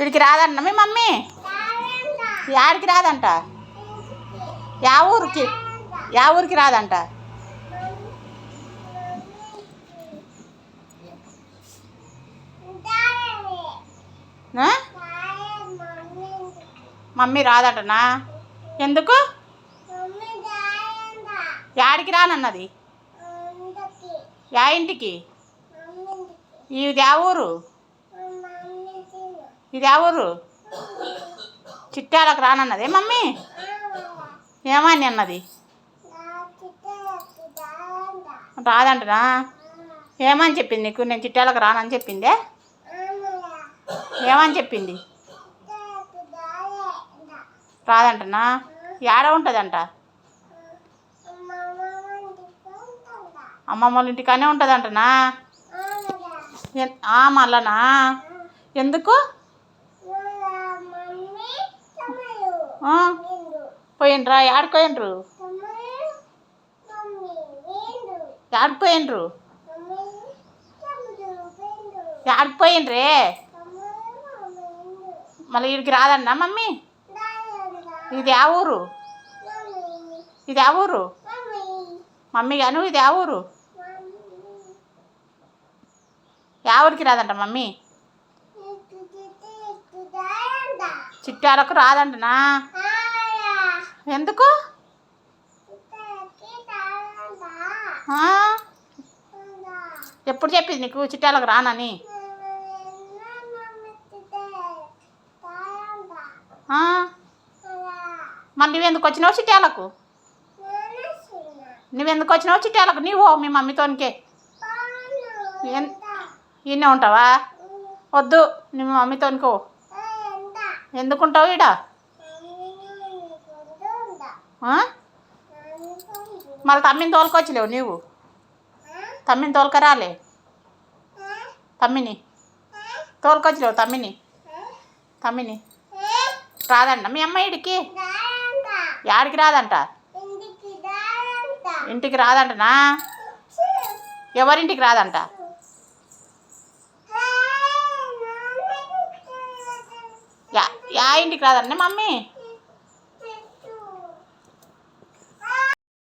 వీడికి రాదంట మీ మమ్మీ? యాడికి రాదంట? యా ఊరికి? యా ఊరికి రాదంట? మమ్మీ రాదటనా? ఎందుకు? యాడికి రానన్నది? యా ఇంటికి? ఇది యా ఊరు? ఇది ఆ ఊరు? చిట్టాలకు రానన్నదే. మమ్మీ? ఏమని అన్నది? రాదంటనా? ఏమని చెప్పింది నీకు? నేను చిట్టాలకు రానని చెప్పిందే? ఏమని చెప్పింది? రాదంటనా? ఏడ ఉంటుందంట? అమ్మమ్మ వాళ్ళ ఇంటికానే ఉంటుందంటనా? మళ్ళనా ఎందుకు? పోయినరా పోయిండ్రా ఆడిపోయినరు పోయిండ్రు పోయిండ్రే మళ్ళీ ఇడికి రాదన్నా మమ్మీ? ఇది ఆ ఊరు? ఇది ఆ ఊరు? మమ్మీ గాను ఇది ఆ ఊరు? యా ఊరికి రాదంట మమ్మీ? చిట్టాలకు రాదంటనా? ఎందుకు? ఎప్పుడు చెప్పింది నీకు చిట్టాలకు రానని? మరి నువ్వెందుకు వచ్చినావు చిట్టాలకు? నువ్వెందుకు వచ్చినావు చిట్టాలకు? నీవు మీ మమ్మీతోనికే. ఈయనే ఉంటావా? వద్దు నీ మమ్మీతోనికో. ఎందుకుంటావు ఈడ? మళ్ళీ తమ్మిని తోలుకొచ్చలేవు నీవు? తమ్మిని తోలుకరాలే? తమ్మిని? తోలుకొచ్చలేవు తమ్మిని? తమ్మిని? రాదంట మీ అమ్మ ఈడికి? యాడికి రాదంట? ఇంటికి రాదంటనా ఎవరింటికి రాదంట? ఆ ఇంటికి రాదండి మమ్మీ?